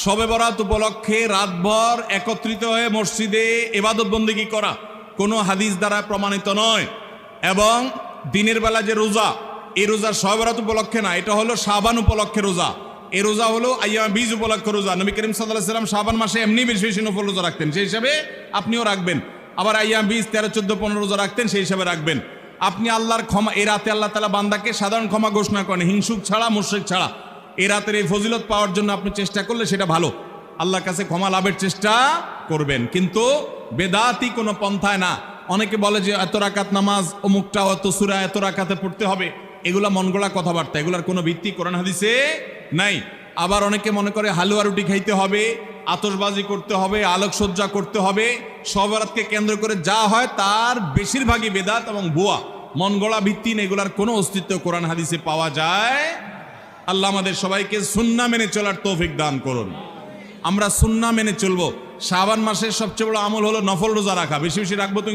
শবে বরাত উপলক্ষে রাতভর একত্রিত হয়ে মসজিদে এবাদত বন্দিগি করা কোনো হাদিস দ্বারা প্রমাণিত নয়। এবং দিনের বেলা যে রোজা, এই রোজা বরাত উপলক্ষে না, এটা হলো শাবান উপলক্ষে রোজা। এ রোজা হলো আইয়া বীজ উপলক্ষে রোজা। নবী করিম সাল্লাহ সাল্লাম শাবান মাসে এমনি বেশি বেশি নফল রোজা রাখতেন। সেই হিসাবে আপনিও রাখবেন। আবার আইয়া বীজ তেরো, চোদ্দ, পনেরো রোজা রাখতেন, সেই হিসাবে রাখবেন। আপনি আল্লাহর ক্ষমা এ রাতে আল্লাহ তালা বান্দাকে সাধারণ ক্ষমা ঘোষণা করেন। হিংসুক ছাড়া, মুশ্রিক ছাড়া। এই রাতের এই ফজিলত পাওয়ার জন্য আপনি চেষ্টা করলে সেটা ভালো। আল্লাহর কাছে ক্ষমা লাভের চেষ্টা করবেন। কিন্তু বেদাতি কোনো পন্থায় না। অনেকে বলে যে এত রাকাত নামাজ, অমুকটা অত সুরা, এত রাকাতে পড়তে হবে। এগুলা মন মনগড়া কথাবার্তা। এগুলার কোনো ভিত্তি কোরআন হাদিসে নাই। আবার অনেকে মনে করে হালুয়া রুটি খাইতে হবে আতসবাজি করতে হবে, আলোকসজ্জা করতে হবে। সবরাতকে কেন্দ্র করে যা হয় তার বেশিরভাগই বেদাত এবং ভুয়া। মন গড়া ভিত্তিন এগুলার কোনো অস্তিত্ব কোরআন হাদিসে পাওয়া যায় আল্লাহ আমাদের সবাইকে সুন্না মেনে চলার তৌফিক দান করুন। আমরা সুন্না মেনে চলবো। শাবান মাসের সবচেয়ে বড় আমল হলো নফল রোজা রাখা। বেশি বেশি রাখব তো